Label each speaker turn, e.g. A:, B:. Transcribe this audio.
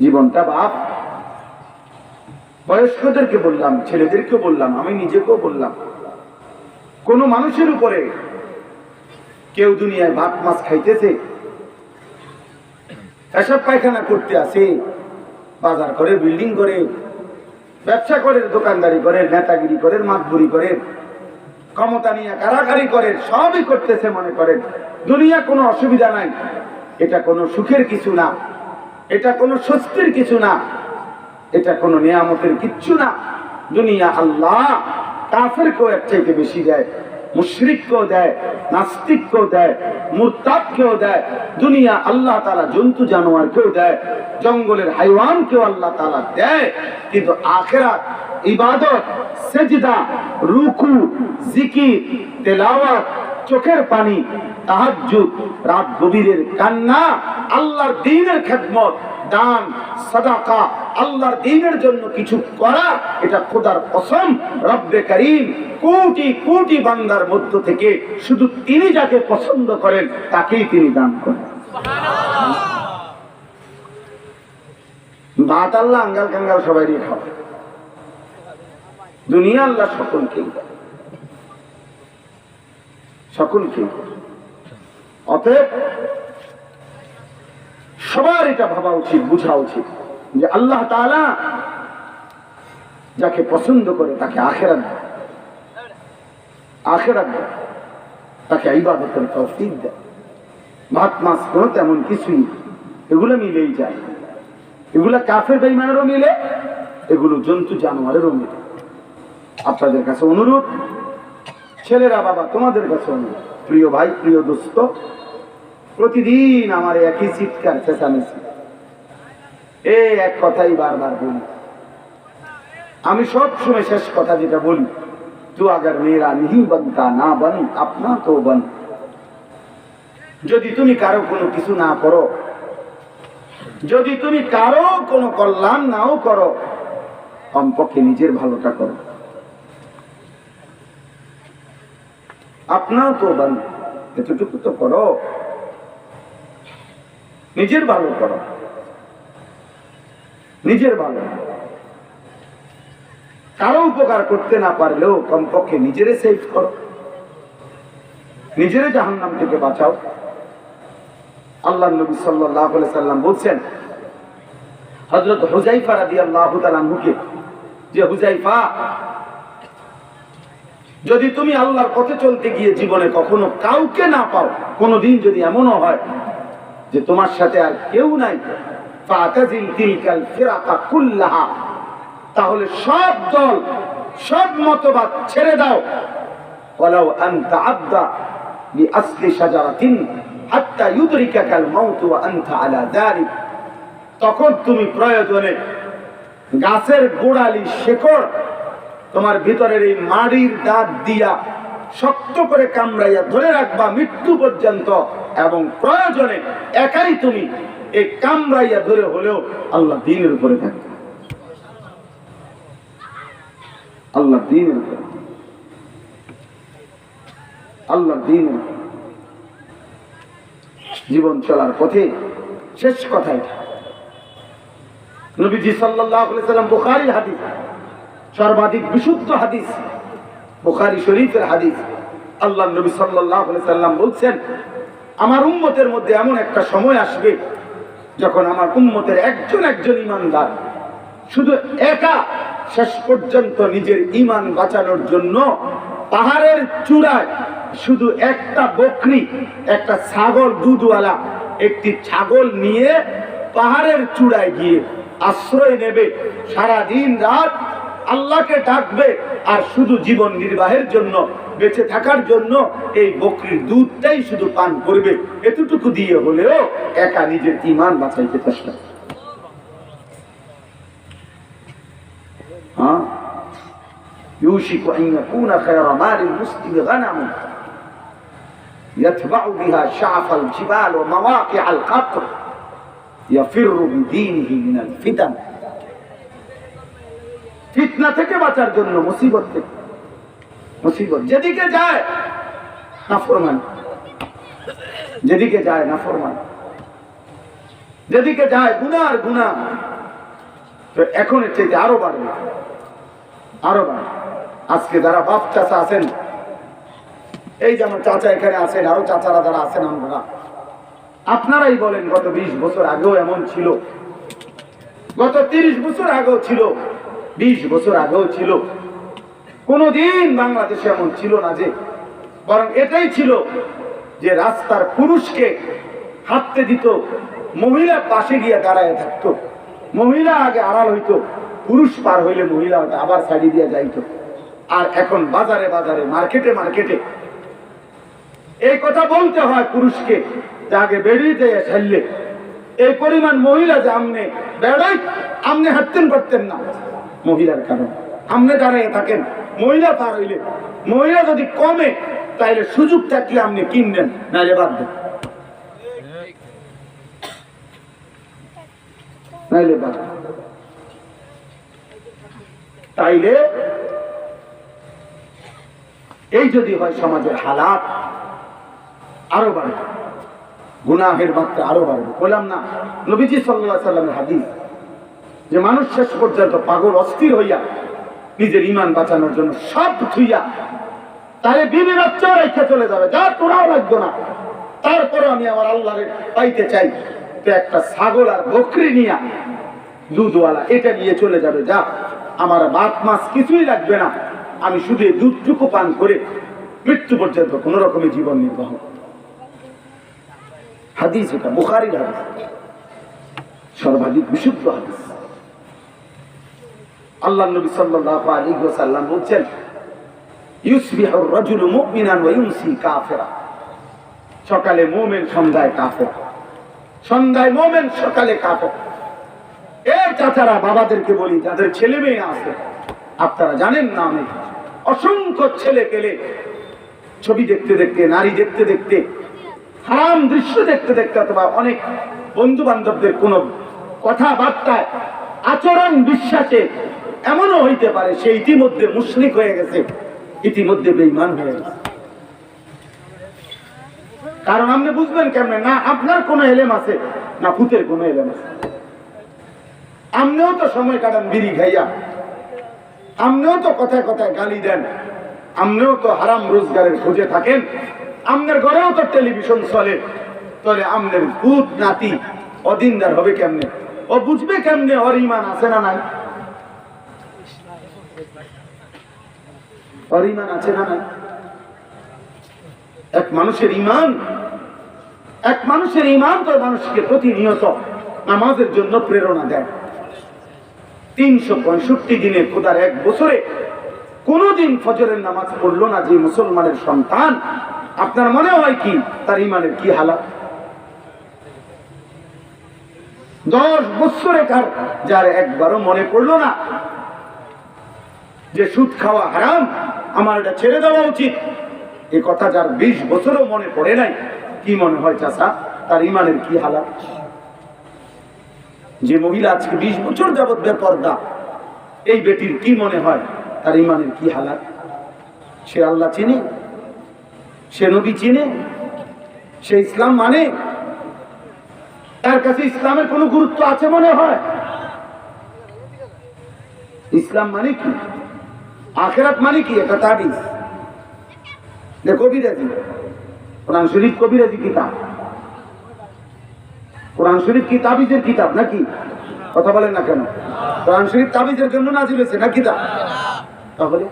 A: জীবনটা বাপ। বয়স্কদেরকে বললাম ছেলেদেরকে বললাম, আমি নিজেকেও বললাম, কোন মানুষের উপরে কেউ দুনিয়ায় ভাত মাছ খাইতেছে এসব পায়খানা করতে আসে বাজার করে, বিল্ডিং করে, ব্যবসা করে, দোকানদারি করে, নেতাগিরি করে, মাতবুরি করে, ক্ষমতা নিয়ে কারাকারি করে, সবই করতেছে মনে করেন। দুনিয়া কোনো অসুবিধা নাই, এটা কোনো সুখের কিছু না। এটা কোনো স্বস্তির কিছু না। এটা কোনো নিয়ামতের কিচ্ছু না। দুনিয়া আল্লাহ কাফেরকেও এর চাইতে বেশি দেয়, মুশরিককেও দেয়, নাস্তিককেও দেয়, মুরতাদকেও দেয়। দুনিয়া আল্লাহ তালা জন্তু জানোয়ারকেও দেয়, জঙ্গলের হাইওয়ানকেও আল্লাহ তালা দেয়। কিন্তু আখেরাত, ইবাদত, সেজদা, রুকু, জিকির, তেলাওয়াত চোখের পানি, তাহাজ্জুদ, রাত গভীরের কান্না, আল্লাহর দ্বীনের খেদমত, দান, সাদাকা, আল্লাহর দ্বীনের জন্য কিছু করা, এটা খোদার কসম, রব্বে করিম, কোটি কোটি বান্দার মধ্য থেকে শুধু তিনি যাকে পছন্দ করেন, তাকেই তিনি দান করেন। ভাত আল্লাহ আঙ্গাল কাঙ্গাল সবাই খাওয়া। দুনিয়া আল্লাহ সকলকেই দেয়। সকলকেই দেয়। অতএব সবার এটা ভাবা উচিত, বুঝা উচিত যে আল্লাহ তাআলা যাকে পছন্দ করে তাকে আখেরাত দেয়। আখেরাত দেয়। তাকে ইবাদতের তৌফিক দেয়। ভাত, মাছ, কোনো তেমন কিছুই। এগুলো মিলেই যায়। এগুলো কাফের বেইমানেরও মিলে, এগুলো জন্তু জানোয়ারেরও মিলে। আপনাদের কাছে অনুরোধ ছেলেরা বাবা, তোমাদের কাছে প্রিয় ভাই, প্রিয় দোস্ত, প্রতিদিন আমার একই চিৎকার, চেঁচামেচি। এ এক কথাই বারবার বলি। আমি সব সময় শেষ কথা যেটা বলি, তু আগার মেয়েরা নিহি বনতা, না বন, আপনা তো বন। যদি তুমি কারও কোনো কিছু না করো, যদি তুমি কারও কোনো কল্যাণ নাও করো কমপক্ষে নিজের ভালোটা করো। আপনার তো বান এতটুকু তো করো। নিজের ভালো করো। নিজের ভালো। কারও উপকার করতে না পারলেও কমপক্ষে নিজেরে সেভ করো। নিজেরে জাহান্নাম থেকে বাঁচাও। আল্লাহ নবী সাল্লাহ সাল্লাম বলছেন হজরত হুজাইফা রাদি আল্লাহ তালুকে যে হুজাইফা যদি তুমি আল্লাহর পথে চলতে গিয়ে জীবনে কখনো কাউকে না পাও কোনো দিন যদি এমনও হয় যে তোমার সাথে আর কেউ নাই তাহলে সব দল, সব মতবাদ ছেড়ে দাও। ওয়ালাউ আনতা আবদা বিআসলি শাজারাতিন হাত্তা ইউদরিকাকাল মাউত ওয়া আনতা আলা যালিক তখন তুমি প্রয়োজনে গাছের গোড়ালি শেকড় তোমার ভিতরের এই মাড়ির দাঁত দিয়া শক্ত করে কামড়াইয়া ধরে রাখবা মৃত্যু পর্যন্ত এবং প্রয়োজনে একাই তুমি এই কামড়াইয়া ধরে হলেও আল্লাহ দিনের উপরে থাকবে। আল্লাহ উপরে আল্লাহ দিনের জীবন চলার পথে শেষ কথা এটা। নবীজি আলাইহি সাল্লাম হাদিস। সর্বাধিক বিশুদ্ধ হাদিস, বুখারী শরীফের হাদিস। আল্লাহ নবী আলাইহি সাল্লাম বলছেন, আমার উম্মতের মধ্যে এমন একটা সময় আসবে যখন আমার উম্মতের একজন একজন ইমানদার শুধু একা শেষ পর্যন্ত নিজের ইমান বাঁচানোর জন্য পাহাড়ের চূড়ায় শুধু একটা বকরি, একটা ছাগল দুধওয়ালা, একটি ছাগল নিয়ে পাহাড়ের চূড়ায় গিয়ে আশ্রয় নেবে সারা দিন রাত আল্লাহকে ডাকবে আর শুধু জীবন নির্বাহের জন্য বেঁচে থাকার জন্য এই বকরির দুধটাই শুধু পান করবে এতটুকু দিয়ে হলেও একা নিজের ইমান বাঁচাইতে চেষ্টা করবে। ها يوشك أن يكون خير مال المسلم غنم يتبع بها شعف الجبال ومواقع القطر يفر بدينه من الفتن ফিতনা থেকে বাঁচার জন্য, মুসিবত থেকে। মুসিবত। যেদিকে যায় না ফরমান যেদিকে যায় না ফরমান যেদিকে যায়, গুনার গুনাহ। তো এখন এর চাইতে আরও বাড়বে। আরও বাড়বে। আজকে যারা বাপ চাচা আছেন, এই যে আমার চাচা এখানে আছেন, আরও চাচারা যারা আছেন আমরা, আপনারাই বলেন, গত বিশ বছর আগেও এমন ছিল। গত তিরিশ বছর আগেও ছিল। বিশ বছর আগেও ছিল। কোনদিন বাংলাদেশে এমন ছিল না যে, বরং এটাই ছিল যে রাস্তার পুরুষকে হাঁটতে দিত মহিলা পাশে গিয়ে দাঁড়ায় থাকতো। মহিলা আগে আড়াল হইতো, পুরুষ পার হইলে মহিলা আবার সাইডে দিয়ে যাইত। আর এখন বাজারে বাজারে, মার্কেটে মার্কেটে এই কথা বলতে হয় পুরুষকে যে আগে বেরিয়ে ছাড়লে এই পরিমাণ মহিলা যে আমনে বেড়াই, আমনে হাঁটতেন পারতেন না। মহিলার কারণ। আমনে দাঁড়িয়ে থাকেন, মহিলা পার হইলে। মহিলা যদি কমে, তাইলে সুযোগ থাকলে আপনি কিনবেন নাহলে বাদ দেন। নাইলে বাদ তাইলে এই যদি হয় সমাজের হালাত, আরও বাড়বে। গুনাহের মাত্রা আরও বাড়বে। বললাম না, নবীজি সাল্লাহ সাল্লামের হাদিস যে মানুষ শেষ পর্যন্ত পাগল, অস্থির হইয়া নিজের ইমান বাঁচানোর জন্য সব থুইয়া তাহলে বিবি বাচ্চাও রেখে চলে যাবে। যা তোরাও লাগতো না। তারপরে আমি আমার আল্লাহরে পাইতে চাই তো একটা ছাগল আর বকরি নিয়া দুধওয়ালা এটা নিয়ে চলে যাবে। যা, আমার বাপ মাস কিছুই লাগবে না। আমি শুধু দুধটুকু পান করে মৃত্যু পর্যন্ত কোন রকমের জীবন নির্বাহ। হাদিস এটা, বুখারির হাদিস। সর্বাধিক বিশুদ্ধ হাদিস। আল্লাহ নবী সাল্লাল্লাহু আলাইহি ওয়াসাল্লাম বলছেন, ইউসবিহু রাজুলু মুমিনান ওয়া ইউমসি কাফিরা। সকালে মুমিন, সন্ধ্যায় কাফের। সন্ধ্যায় মুমিন, সকালে কাফের। এই চাচারা বাবাদেরকে বলি, যাদের ছেলে মেয়ে আছে, আপনারা জানেন না আমি। অসংখ্য ছেলে পেলে, ছবি দেখতে দেখতে, নারী দেখতে দেখতে, হারাম দৃশ্য দেখতে দেখতে অথবা অনেক বন্ধু বান্ধবদের কোনো কথাবার্তায় আচরণ বিশ্বাসে এমনও হইতে পারে সে ইতিমধ্যে মুশরিক হয়ে গেছে, ইতিমধ্যে বেঈমান হয়ে গেছে। কারণ আপনি বুঝবেন কেমনে, না আপনার কোনো এলেম আছে, না ভূতের কোনো এলেম আছে। আমনেও তো সময় কাটান বিড়ি খাইয়া, আপনিও তো কথায় কথায় গালি দেন, আপনিও তো হারাম রোজগারের খোঁজে থাকেন আমনের ঘরেও তো টেলিভিশন চলে তাহলে আমনের ভূত, নাতি, অদিনদার হবে কেমনে? ও বুঝবে কেমনে ওর ইমান আছে না নাই? ওর ইমান আছে না নাই? এক মানুষের ইমান এক মানুষের ইমান তো মানুষকে প্রতিনিয়ত নামাজের জন্য প্রেরণা দেয়। তিনশো পঁয়ষট্টি দিনে খোদার এক বছরে কোনোদিন ফজরের নামাজ পড়ল না যে মুসলমানের সন্তান। আপনার মনে হয় কি? তার ইমানের কি হালাত? দশ বছরে কার যার একবারও মনে পড়ল না যে সুদ খাওয়া হারাম আমার এটা ছেড়ে দেওয়া উচিত। এ কথা যার বিশ বছরও মনে পড়ে নাই, কি মনে হয় চাষা তার ইমানের কি হালাত? যে মহিলা আজকে বিশ বছর যাবৎ বেপর্দা, এই বেটির কি মনে হয়? তার ইমানের কি হালাত? সে আল্লাহ চিনে, সে নবী চিনে, সে ইসলাম মানে। তার কাছে ইসলামের কোনো গুরুত্ব আছে মনে হয়? ইসলাম মানে কি? আখেরাত মানে কি? একটা তাবিজ। যে কবিরাজি। কোরআন শরীফ কবিরাজি কিতাব। কোরআন শরীফ কি তাবিজের কিতাব নাকি? কথা বলেন না কেন। কোরআন শরীফ তাবিজের জন্য নাজিল হয়েছে না কিতাব? তাহলে